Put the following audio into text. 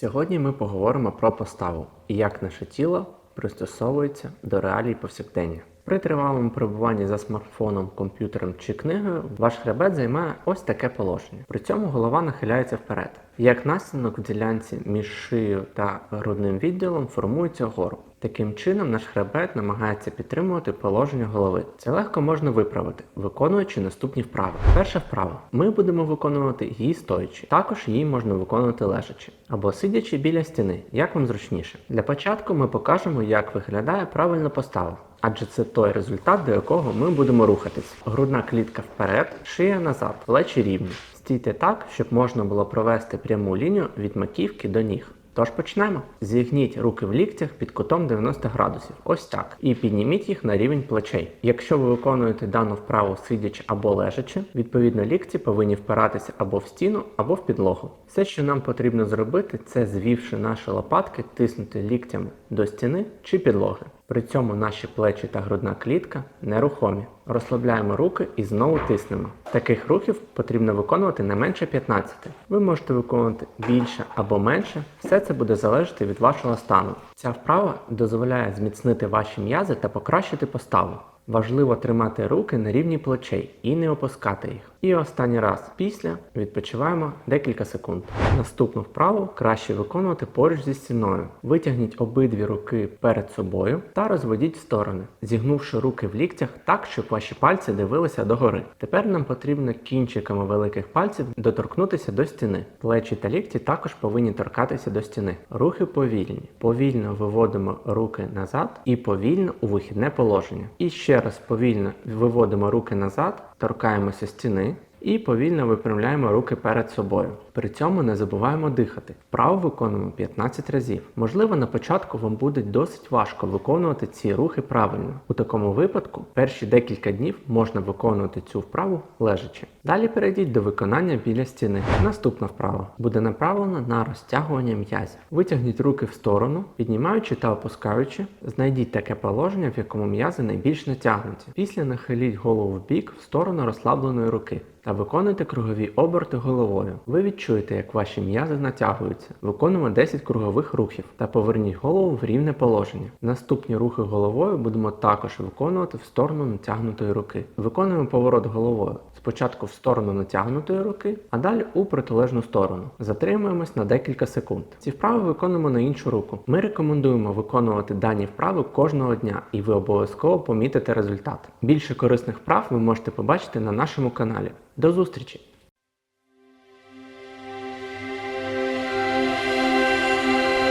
Сьогодні ми поговоримо про поставу і як наше тіло пристосовується до реалій повсякдення. При тривалому перебуванні за смартфоном, комп'ютером чи книгою ваш хребет займає ось таке положення. При цьому голова нахиляється вперед. Як наслідок в ділянці між шиєю та грудним відділом формується горб. Таким чином наш хребет намагається підтримувати положення голови. Це легко можна виправити, виконуючи наступні вправи. Перша вправа. Ми будемо виконувати її стоячи. Також її можна виконувати лежачи або сидячи біля стіни, як вам зручніше. Для початку ми покажемо, як виглядає правильна постава. Адже це той результат, до якого ми будемо рухатись. Грудна клітка вперед, шия назад, плечі рівні. Стійте так, щоб можна було провести пряму лінію від маківки до ніг. Тож почнемо. Зігніть руки в ліктях під кутом 90 градусів, ось так, і підніміть їх на рівень плечей. Якщо ви виконуєте дану вправу сидячи або лежачи, відповідно лікті повинні впиратися або в стіну, або в підлогу. Все, що нам потрібно зробити, це звівши наші лопатки, тиснути ліктями до стіни чи підлоги. При цьому наші плечі та грудна клітка нерухомі. Розслабляємо руки і знову тиснемо. Таких рухів потрібно виконувати не менше 15. Ви можете виконувати більше або менше, все це буде залежати від вашого стану. Ця вправа дозволяє зміцнити ваші м'язи та покращити поставу. Важливо тримати руки на рівні плечей і не опускати їх. І останній раз після відпочиваємо декілька секунд. Наступну вправу краще виконувати поруч зі стіною. Витягніть обидві руки перед собою та розведіть в сторони, зігнувши руки в ліктях так, щоб ваші пальці дивилися догори. Тепер нам потрібно кінчиками великих пальців доторкнутися до стіни. Плечі та лікті також повинні торкатися до стіни. Рухи повільні. Повільно виводимо руки назад і повільно у вихідне положення. І ще раз повільно виводимо руки назад, торкаємося стіни. І повільно випрямляємо руки перед собою. При цьому не забуваємо дихати. Вправо виконуємо 15 разів. Можливо, на початку вам буде досить важко виконувати ці рухи правильно. У такому випадку перші декілька днів можна виконувати цю вправу лежачи. Далі перейдіть до виконання біля стіни. Наступна вправа буде направлена на розтягування м'язів. Витягніть руки в сторону, піднімаючи та опускаючи, знайдіть таке положення, в якому м'язи найбільш натягнуті. Після нахиліть голову в бік в сторону розслабленої руки та виконуйте кругові оберти головою. Ви відчуєте, як ваші м'язи натягуються. Виконуємо 10 кругових рухів та поверніть голову в рівне положення. Наступні рухи головою будемо також виконувати в сторону натягнутої руки. Виконуємо поворот головою. Спочатку в сторону натягнутої руки, а далі у протилежну сторону. Затримуємось на декілька секунд. Ці вправи виконуємо на іншу руку. Ми рекомендуємо виконувати дані вправи кожного дня, і ви обов'язково помітите результат. Більше корисних вправ ви можете побачити на нашому каналі. До зустрічі!